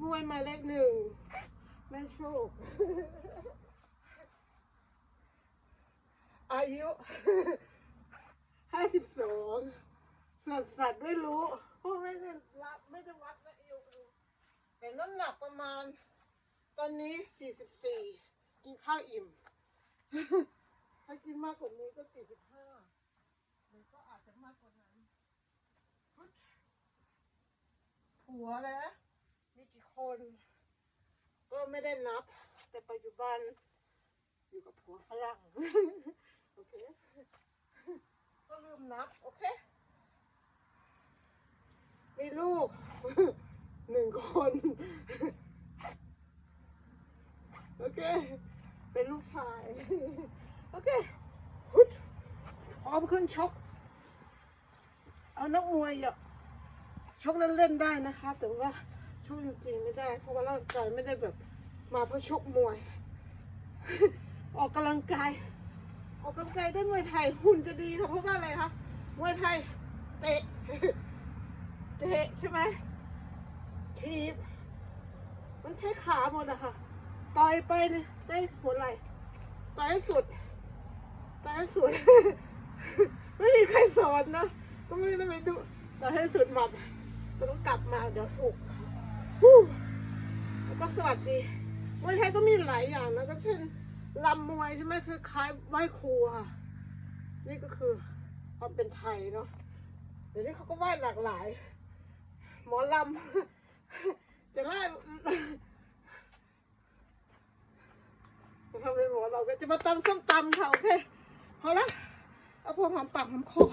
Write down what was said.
นักมวยมาเลขหนึ่งแม่โชค อายุห้าสิบสองสัตว์สัตว์ไม่รู้เพราะไม่ได้รับไม่ได้วัดนะอายุแต่น้ำหนักประมาณ ตอนนี้สี่สิบสี่กินข้าวอิ่ม ถ้ากินมากกว่านี้ก็สี่สิบห้าหรือก็อาจจะมากกว่านั้นผัวแล้ว คน ก็ไม่ได้นับ แต่ปัจจุบันอยู่กับผัวฝรั่งโอเคก็ลืมนับ โอเค มีลูกหนึ่งคน โอเค เป็นลูกชาย โอเคฮพร้อมขึ้นชก เอานักมวยอะชกเล่นๆได้นะคะ แต่ว่า ชกจริงๆไม่ได้ เพราะว่าร่างกายไม่ได้แบบมาเพื่อชกมวย ออกกำลังกาย ออกกำลังกายด้วยมวยไทยหุ่นจะดีค่ะเพราะว่าอะไรคะมวยไทย เตะเตะใช่ไหมทีบมันใช้ขาหมดอะค่ะต่อยไปเนี่ยได้ผลอะไรต่อยให้สุดต่อยให้สุด ไม่มีใครสอนนะก็ไม่ได้ไปดูต่อยให้สุดหมัดแล้วก็กลับมาเดี๋ยวถูกฮู้ แล้วก็สวัสดีมวยไทยก็มีหลายอย่างนะก็เช่นลำมวยใช่ไหมคือคล้ายไหว้ครูค่ะ นี่ก็คือความเป็นไทยเนาะเดี๋ยวนี้เขาก็ไหว้หลากหลาย หมอลำจะไล่จะทำเป็นหมอเราก็จะมาตำส้มตำค่ะโอเคพอละเอาพวกหอมปากหอมคอ